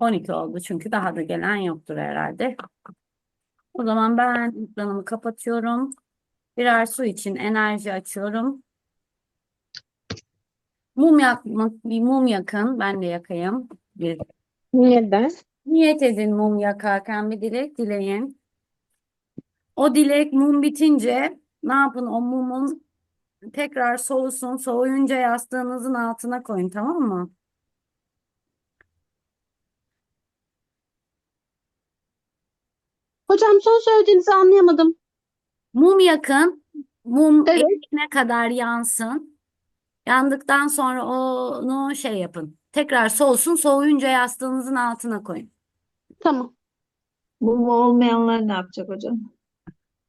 12 oldu çünkü daha da gelen yoktur herhalde. O zaman ben ekranımı kapatıyorum. Birer su için enerji açıyorum. Mum yakmak, bir mum yakın. Ben de yakayım. Bir Neden? Niyet edin mum yakarken bir dilek dileyin. O dilek mum bitince ne yapın? O mumun tekrar soğusun. Soğuyunca yastığınızın altına koyun tamam mı? Hocam son söylediğinizi anlayamadım. Mum yakın. Mum Evet. eriyene kadar yansın. Yandıktan sonra onu şey yapın. Tekrar soğusun. Soğuyunca yastığınızın altına koyun. Tamam. Mumu olmayanlar ne yapacak hocam?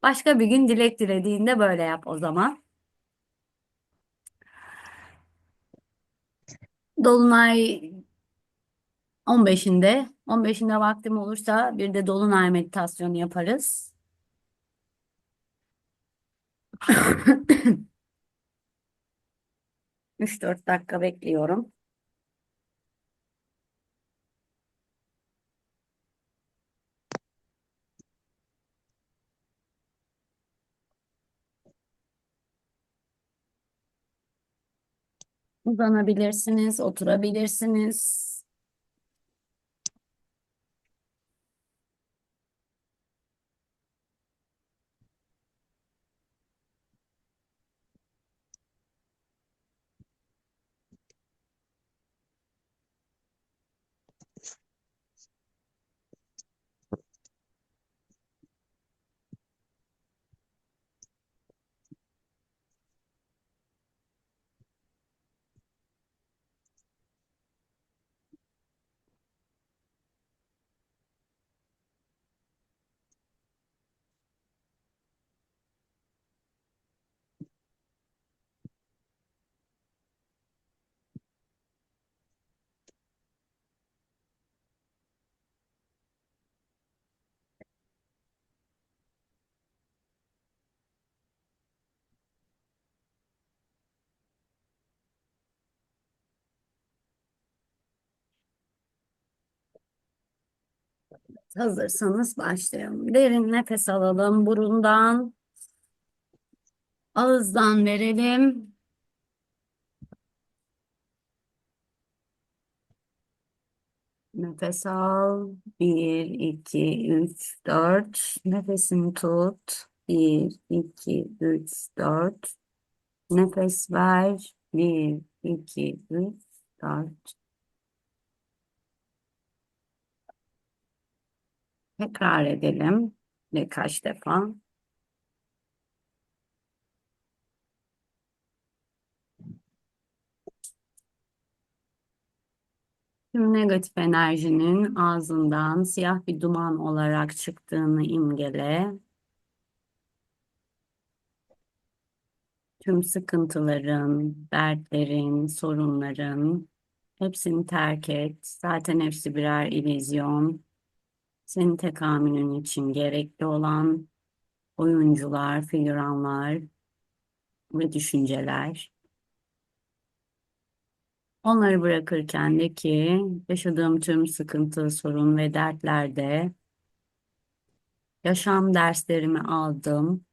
Başka bir gün dilek dilediğinde böyle yap o zaman. Dolunay 15'inde 15'inde vaktim olursa bir de dolunay meditasyonu yaparız. Üç dört dakika bekliyorum. Uzanabilirsiniz, oturabilirsiniz. Hazırsanız başlayalım. Derin nefes alalım burundan. Ağızdan verelim. Nefes al. 1, 2, 3, 4. Nefesini tut. 1, 2, 3, 4. Nefes ver. 1, 2, 3, 4. Tekrar edelim. Birkaç defa. Tüm negatif enerjinin ağzından siyah bir duman olarak çıktığını imgele. Tüm sıkıntıların, dertlerin, sorunların hepsini terk et. Zaten hepsi birer illüzyon. Senin tekamülün için gerekli olan oyuncular, figüranlar ve düşünceler. Onları bırakırken de ki yaşadığım tüm sıkıntı, sorun ve dertlerde yaşam derslerimi aldım.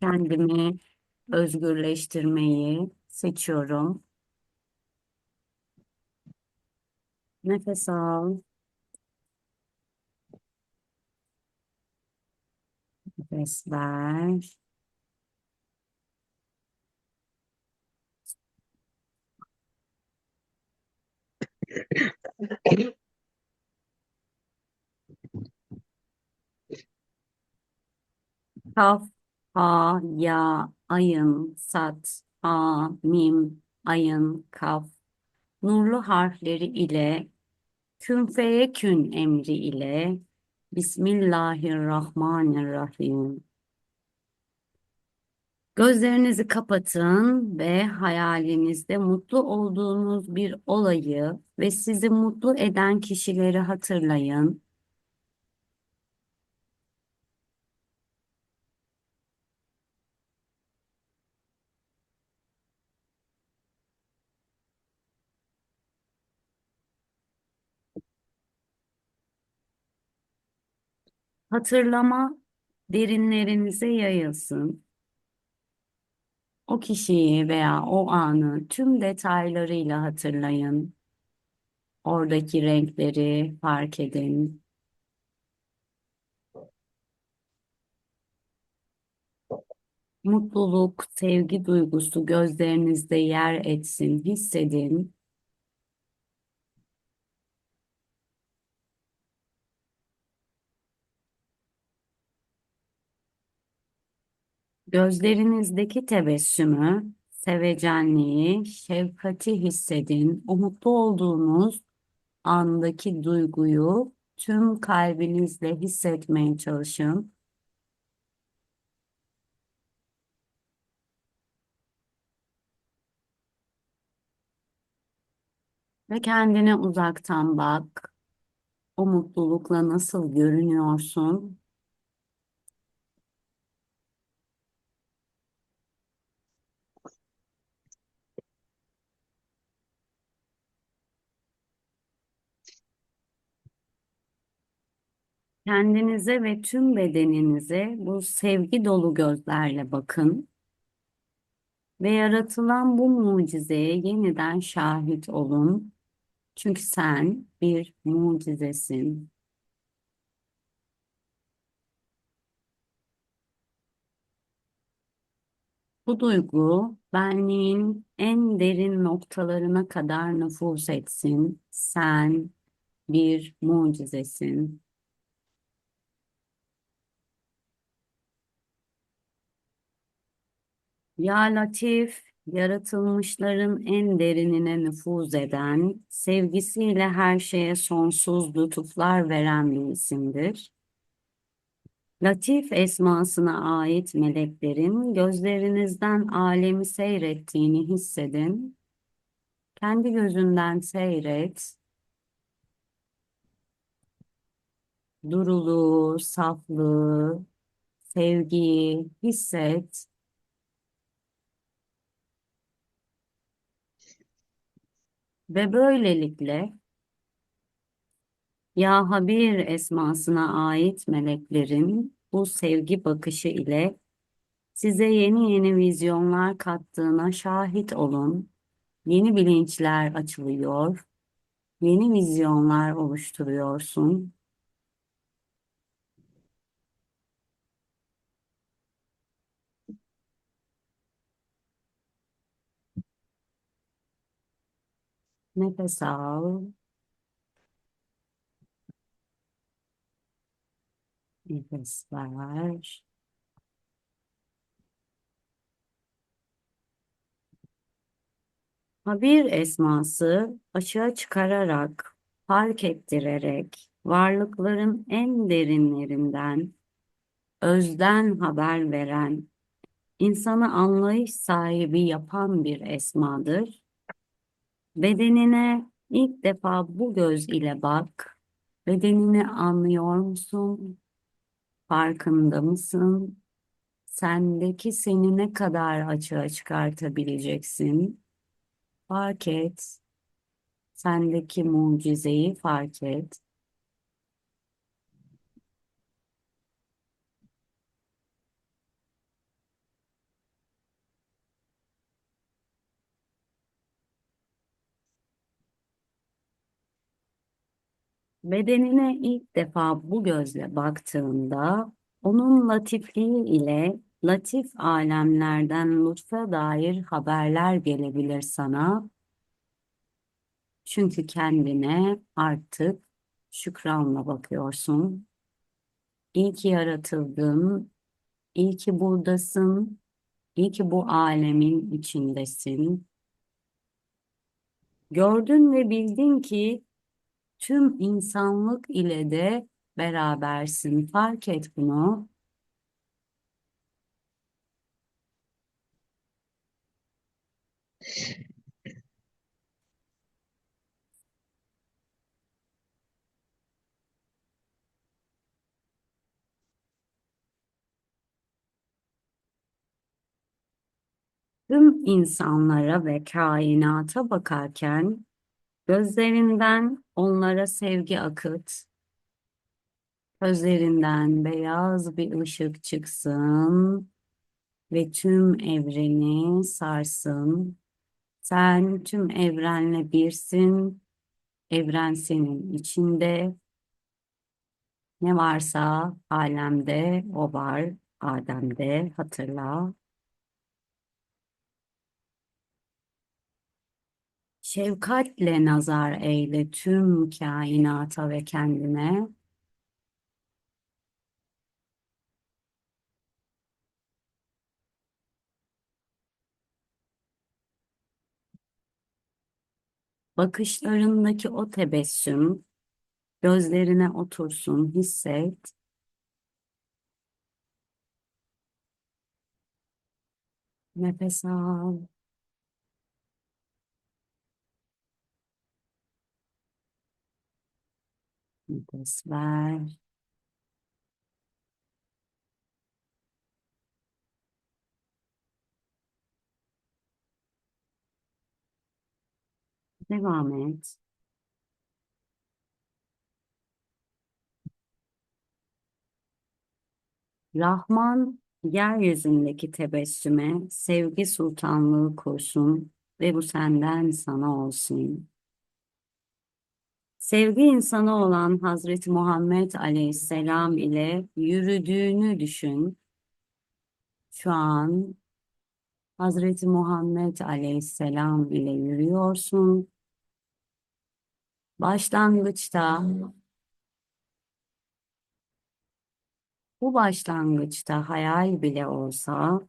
Kendimi özgürleştirmeyi seçiyorum. Nefes al. Nefes ver. Kaf, ha, ya, ayın, sat, a, mim, ayın, kaf. Nurlu harfleri ile kün feyekün emri ile Bismillahirrahmanirrahim. Gözlerinizi kapatın ve hayalinizde mutlu olduğunuz bir olayı ve sizi mutlu eden kişileri hatırlayın. Hatırlama derinlerinize yayılsın. O kişiyi veya o anı tüm detaylarıyla hatırlayın. Oradaki renkleri fark edin. Mutluluk, sevgi duygusu gözlerinizde yer etsin, hissedin. Gözlerinizdeki tebessümü, sevecenliği, şefkati hissedin. O mutlu olduğunuz andaki duyguyu tüm kalbinizle hissetmeye çalışın. Ve kendine uzaktan bak. O mutlulukla nasıl görünüyorsun? Kendinize ve tüm bedeninize bu sevgi dolu gözlerle bakın ve yaratılan bu mucizeye yeniden şahit olun. Çünkü sen bir mucizesin. Bu duygu benliğin en derin noktalarına kadar nüfuz etsin. Sen bir mucizesin. Ya Latif, yaratılmışların en derinine nüfuz eden, sevgisiyle her şeye sonsuz lütuflar veren bir isimdir. Latif esmasına ait meleklerin gözlerinizden alemi seyrettiğini hissedin. Kendi gözünden seyret. Duruluğu, saflığı, sevgiyi hisset. Ve böylelikle Ya Habir esmasına ait meleklerin bu sevgi bakışı ile size yeni yeni vizyonlar kattığına şahit olun. Yeni bilinçler açılıyor, yeni vizyonlar oluşturuyorsun. Nefes al. Nefes ver. Habir esması açığa çıkararak, fark ettirerek, varlıkların en derinlerinden, özden haber veren, insanı anlayış sahibi yapan bir esmadır. Bedenine ilk defa bu göz ile bak. Bedenini anlıyor musun? Farkında mısın? Sendeki seni ne kadar açığa çıkartabileceksin? Fark et. Sendeki mucizeyi fark et. Bedenine ilk defa bu gözle baktığında onun latifliği ile latif alemlerden lütfa dair haberler gelebilir sana. Çünkü kendine artık şükranla bakıyorsun. İyi ki yaratıldın, iyi ki buradasın, iyi ki bu alemin içindesin. Gördün ve bildin ki tüm insanlık ile de berabersin. Fark et bunu. Tüm insanlara ve kainata bakarken gözlerinden onlara sevgi akıt. Gözlerinden beyaz bir ışık çıksın ve tüm evreni sarsın. Sen tüm evrenle birsin. Evren senin içinde. Ne varsa alemde o var. Adem'de hatırla. Şefkatle nazar eyle tüm kainata ve kendine. Bakışlarındaki o tebessüm gözlerine otursun, hisset. Nefes al. Nefes ver. Devam et. Rahman yeryüzündeki tebessüme sevgi sultanlığı kursun ve bu senden sana olsun. Sevgi insanı olan Hazreti Muhammed Aleyhisselam ile yürüdüğünü düşün. Şu an Hazreti Muhammed Aleyhisselam ile yürüyorsun. Başlangıçta bu başlangıçta hayal bile olsa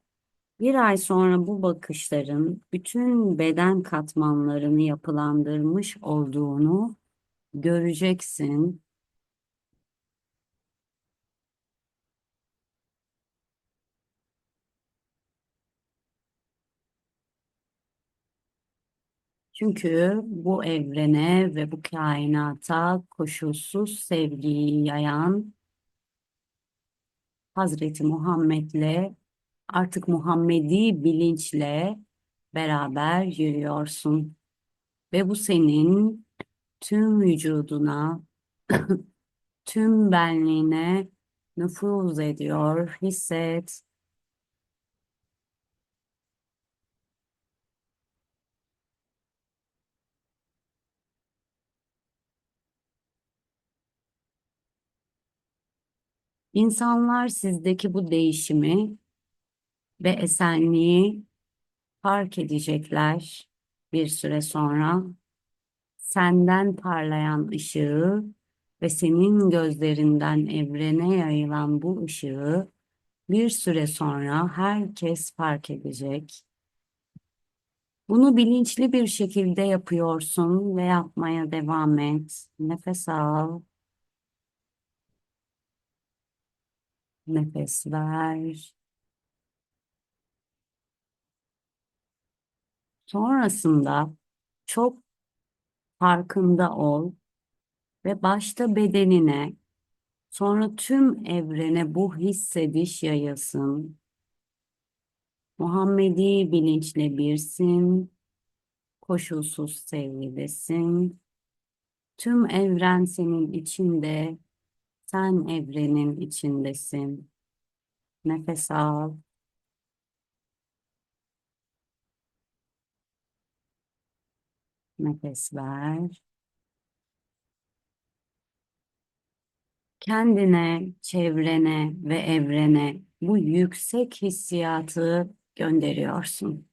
bir ay sonra bu bakışların bütün beden katmanlarını yapılandırmış olduğunu göreceksin. Çünkü bu evrene ve bu kainata koşulsuz sevgiyi yayan Hazreti Muhammed'le artık Muhammedi bilinçle beraber yürüyorsun. Ve bu senin tüm vücuduna, tüm benliğine nüfuz ediyor. Hisset. İnsanlar sizdeki bu değişimi ve esenliği fark edecekler bir süre sonra. Senden parlayan ışığı ve senin gözlerinden evrene yayılan bu ışığı bir süre sonra herkes fark edecek. Bunu bilinçli bir şekilde yapıyorsun ve yapmaya devam et. Nefes al. Nefes ver. Sonrasında çok farkında ol ve başta bedenine, sonra tüm evrene bu hissediş yayılsın. Muhammedi bilinçle birsin, koşulsuz sevgidesin. Tüm evren senin içinde, sen evrenin içindesin. Nefes al. Nefes ver. Kendine, çevrene ve evrene bu yüksek hissiyatı gönderiyorsun.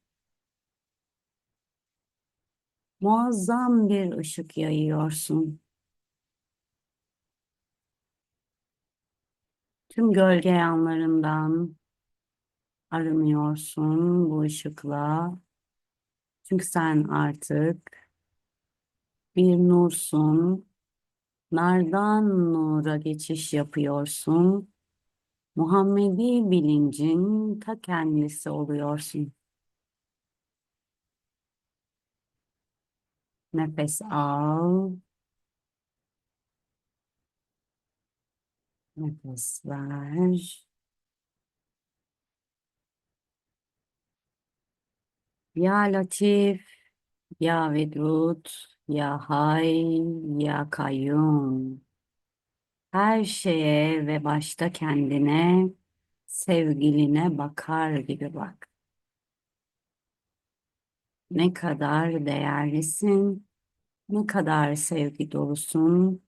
Muazzam bir ışık yayıyorsun. Tüm gölge yanlarından arınıyorsun bu ışıkla. Çünkü sen artık bir nursun. Nardan nura geçiş yapıyorsun. Muhammedi bilincin ta kendisi oluyorsun. Nefes al. Nefes ver. Ya Latif, Ya Vedud, Ya Hay, Ya Kayyum. her şeye ve başta kendine, sevgiline bakar gibi bak. Ne kadar değerlisin, ne kadar sevgi dolusun,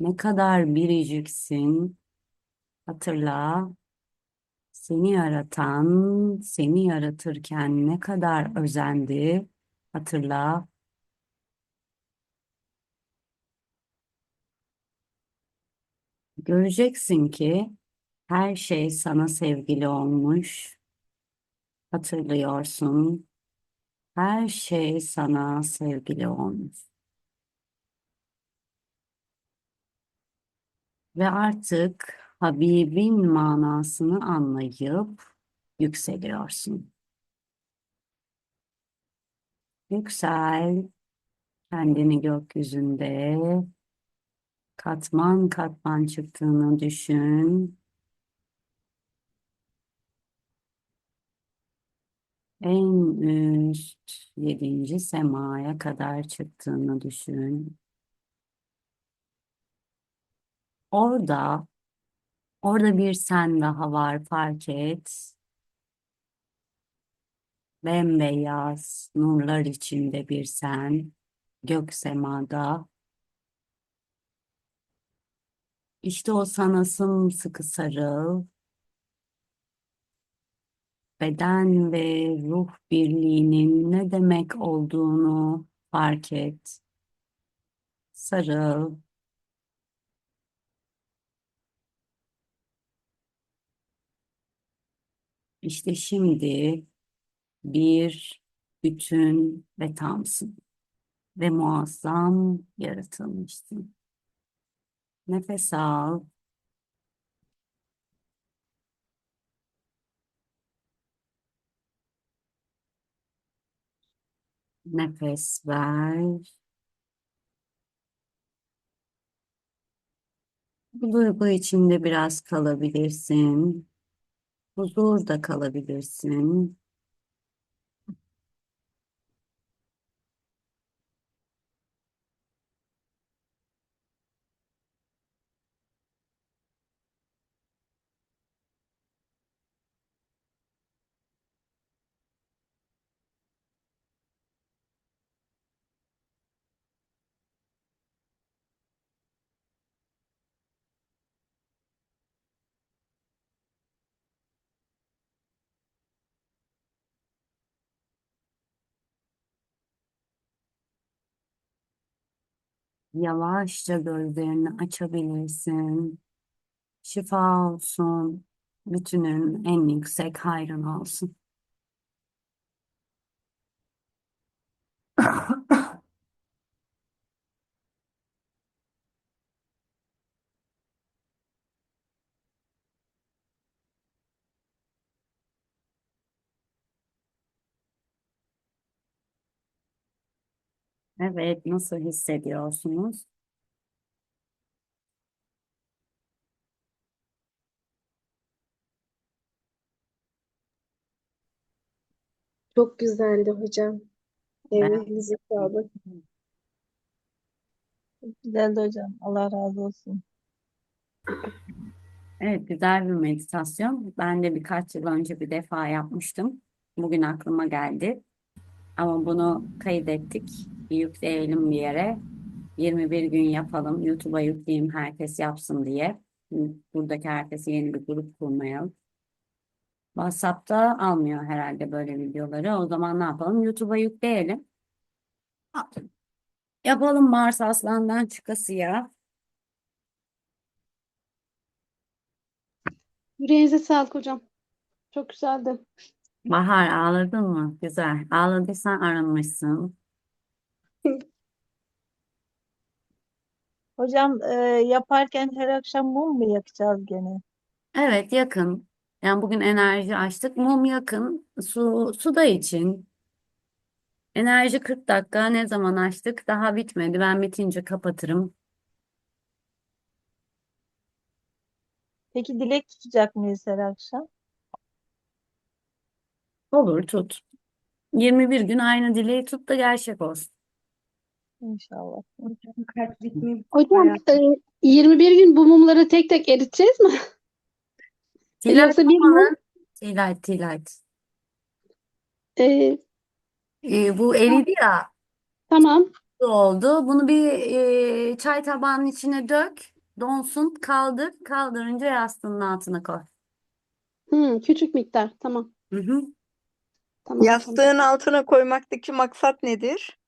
ne kadar biriciksin. Hatırla, seni yaratan, seni yaratırken ne kadar özendi. Hatırla. Göreceksin ki her şey sana sevgili olmuş. Hatırlıyorsun. Her şey sana sevgili olmuş. Ve artık Habibin manasını anlayıp yükseliyorsun. Yüksel, kendini gökyüzünde katman katman çıktığını düşün. En üst yedinci semaya kadar çıktığını düşün. Orada, orada bir sen daha var fark et. Bembeyaz nurlar içinde bir sen, gök semada. İşte o sana sımsıkı sarıl. Beden ve ruh birliğinin ne demek olduğunu fark et. Sarıl. İşte şimdi bir bütün ve tamsın ve muazzam yaratılmışsın. Nefes al. Nefes ver. Bu duygu içinde biraz kalabilirsin. Huzurda kalabilirsin. Yavaşça gözlerini açabilirsin. Şifa olsun. Bütünün en yüksek hayrına olsun. Evet, nasıl hissediyorsunuz? Çok güzeldi hocam. Emeğinize sağlık. Güzeldi hocam. Allah razı olsun. Evet, güzel bir meditasyon. Ben de birkaç yıl önce bir defa yapmıştım. Bugün aklıma geldi. Ama bunu kaydettik. Yükleyelim bir yere. 21 gün yapalım. YouTube'a yükleyeyim herkes yapsın diye. Buradaki herkesi yeni bir grup kurmayalım. WhatsApp'ta almıyor herhalde böyle videoları. O zaman ne yapalım? YouTube'a yükleyelim. Yapalım Mars Aslan'dan çıkasıya. Yüreğinize sağlık hocam. Çok güzeldi. Bahar ağladın mı? Güzel. Ağladıysan arınmışsın. Hocam e, yaparken her akşam mum mu yakacağız gene? Evet yakın. Yani bugün enerji açtık. Mum yakın. Su, su da için. Enerji 40 dakika. Ne zaman açtık? Daha bitmedi. Ben bitince kapatırım. Peki dilek tutacak mıyız her akşam? Olur tut. 21 gün aynı dileği tut da gerçek olsun. İnşallah. Hocam e, 21 gün bu mumları tek tek eriteceğiz mi? Light Yoksa bir mum tea light. e, Ee, bu eridi ya. tamam. su oldu. Bunu bir e, çay tabağının içine dök. Donsun. Kaldır. Kaldırınca yastığının altına koy. Hı, küçük miktar. Tamam. Hı hı. Tamam. Tamam. Yastığın altına koymaktaki maksat nedir?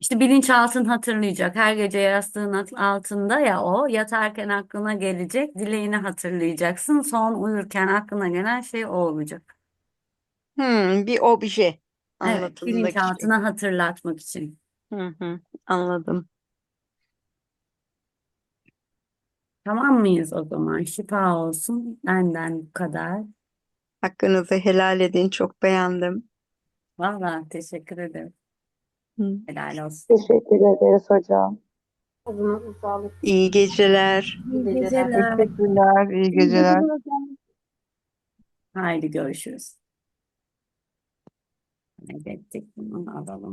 İşte bilinçaltın hatırlayacak. Her gece yastığın alt- altında ya o. Yatarken aklına gelecek. Dileğini hatırlayacaksın. Son uyurken aklına gelen şey o olacak. Hmm, bir obje Evet, bilinçaltına hatırlatmak için. Hı hı, anladım. Tamam mıyız o zaman? Şifa olsun. Benden bu kadar. Hakkınızı helal edin. Çok beğendim. Vallahi teşekkür ederim. Hı. Helal olsun. Teşekkür ederiz hocam. Ağzınıza sağlık. İyi geceler. İyi geceler. Teşekkürler, iyi geceler. Haydi görüşürüz. Evet, bunu alalım.